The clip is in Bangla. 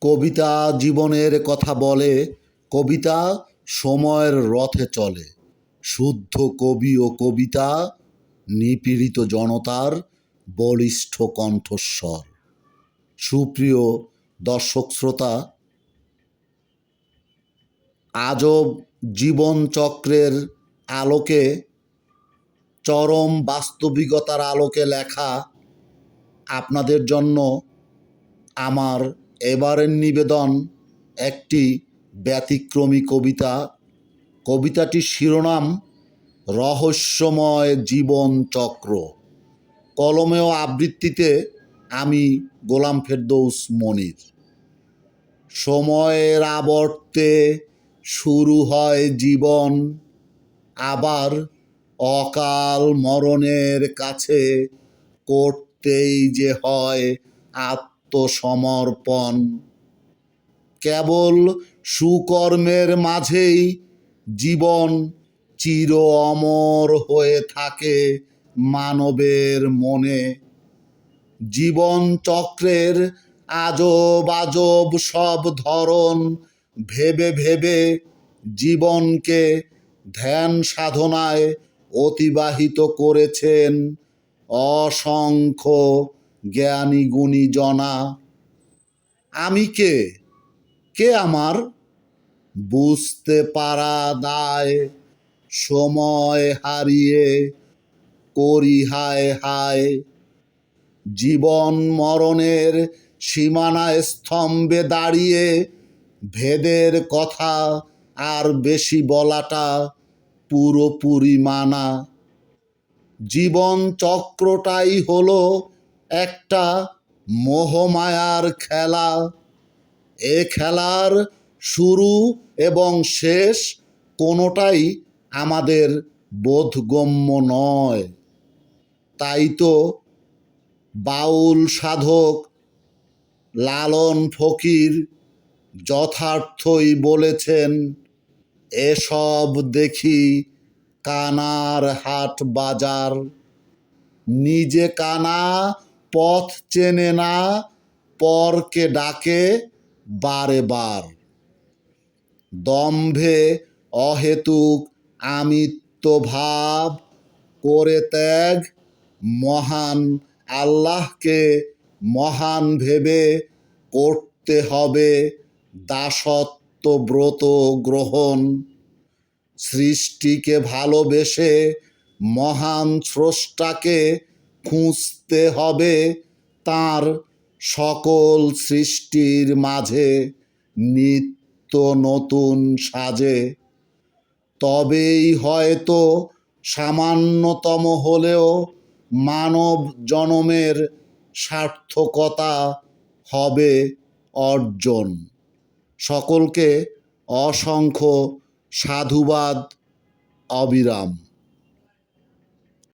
কবিতা জীবনের কথা বলে, কবিতা সময়ের রথে চলে। শুদ্ধ কবি ও কবিতা, নিপীড়িত জনতার বলিষ্ঠ কণ্ঠস্বর। সুপ্রিয় দর্শক শ্রোতা, আজব জীবনচক্রের আলোকে, চরম বাস্তবিকতার আলোকে লেখা আপনাদের জন্য আমার এবারের নিবেদন একটি ব্যতিক্রমী কবিতা। কবিতাটির শিরোনাম, রহস্যময় জীবন চক্র কলমে ও আবৃত্তিতে আমি গোলাম ফেরদৌস মনির। সময়ের আবর্তে শুরু হয় জীবন, আবার অকাল মরণের কাছে করতেই যে হয় আত্মসমর্পণ। কেবল সুকর্মের মাঝেই জীবন চির অমর হয়ে থাকে মানবের মনে। জীবন চক্রের আজব আজব সব ধরন ভেবে ভেবে জীবনকে ধ্যান সাধনায় অতিবাহিত করেছেন অসংখ্য জ্ঞানী, গুণী, জনা। আমি কে? কে আমার? বুঝতে পারা দায়, সময় হারিয়ে, করি হায় হায়। জীবন মরণের সীমানায় স্তম্ভে দাঁড়িয়ে, ভেদের কথা আর বেশি বলাটা পুরোপুরি মানা। জীবন চক্রটাই হলো একটা মোহমায়ার খেলা। এ খেলার শুরু এবং শেষ কোনোটাই আমাদের বোধগম্য নয়। তাই তো বাউল সাধক লালন ফকির যথার্থই বলেছেন, এসব দেখি কানার হাট বাজার। নিজে কানা পথ চেনে না, পরকে ডাকে বারে বার। দম্ভে অহেতুক আমিত্ব ভাব করে ত্যাগ মহান আল্লাহকে মহান ভেবে করতে হবে দাসত্ব ব্রত গ্রহণ। সৃষ্টিকে ভালোবেসে মহান স্রষ্টাকে খুঁজতে হবে তার সকল সৃষ্টির মাঝে নিত্য নতুন সাজে। তবেই হয়তো সামান্যতম হলেও মানব জনমের সার্থকতা হবে অর্জন। সকলকে অসংখ্য সাধুবাদ, অবিরাম।